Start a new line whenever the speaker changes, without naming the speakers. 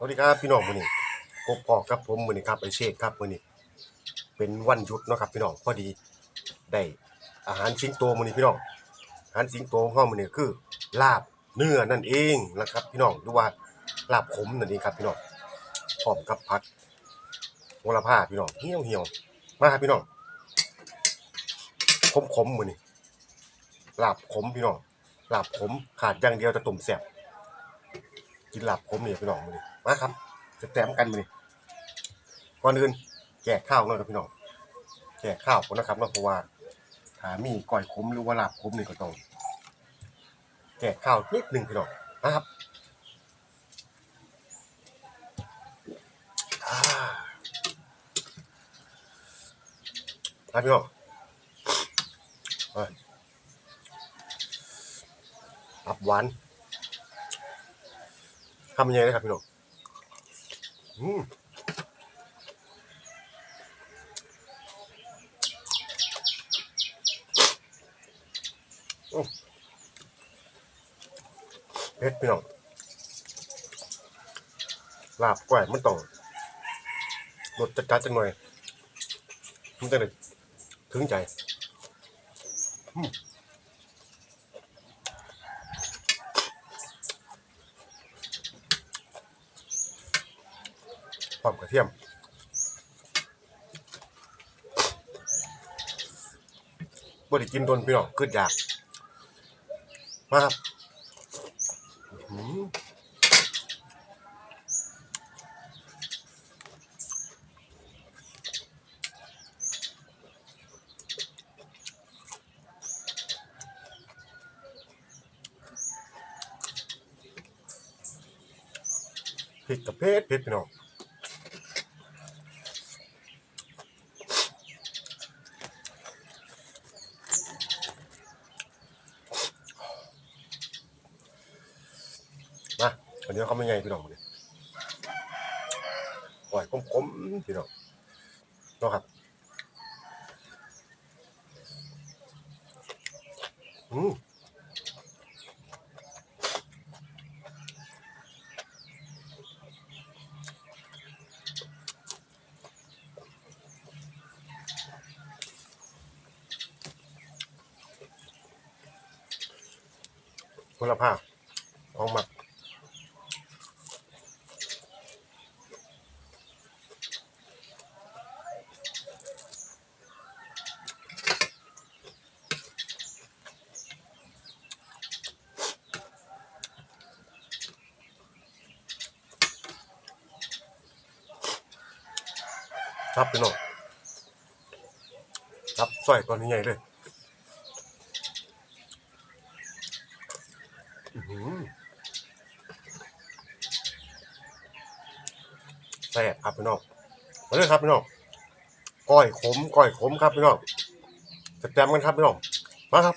สวัสดีครับพี่น้องมือนี้พบพอกับผมมือนี้ครับไอเชษครับมือนี้เป็นวันหยุดเนาะครับพี่น้องพอดีได้อาหารสิงโตมือนี้พี่น้องอาหารสิงโตของมือนี้คือลาบเนื้อนั่นเองนะครับ พี่น้องหรือว่าลาบขมนั่นเองครับพี่น้องพร้อมกับผักโหระพาพี่น้องเหี่ยวเหี่ยวมาครับพี่น้องขมขมมือนี้ลาบขมพี่น้องลาบขมขาดอย่างเดียวจะต้มแซ่บกินลับผมเนี่ยพี่น้องมือนี้ มาครับจะแต้มกันมื้อนี้ก่อนอื่นแจกข้าวหน่อยครับพี่น้องแจกข้าวก่อนนะครับเนาะเพราะว่าถามีก้อยขมหรือว่าลาบขมนี่ก็ต้องแจกข้าวนิดหนึ่งพี่น้องนะครับครับพี่น้องไปตับหวานทำยังไงนะครับพี่น้องอืม เผ็ดพี่น้องลาบก้อยมันต้องรสจัดๆจังหน่อยมันจะได้ถึงใจ อืม พร้อมกระเทียมบ่ได้กินโดนพี่น้องคืออยาก มาครับพริกกับเผ็ดเผ็ดพี่น้อง มา วันนี้เขาไม่ไงพี่น้องเนี่ยปล่อยคมๆพี่น้องเนาะครับอืมคุณภาพของหมัก ครับพี่น้องครับสร้อยตัวนี้ใหญ่เลยอือหือแซ่บครับพี่น้องมาเลยครับพี่น้องก้อยขมก้อยขมครับพี่น้องจะแจมกันครับพี่น้องมาครับ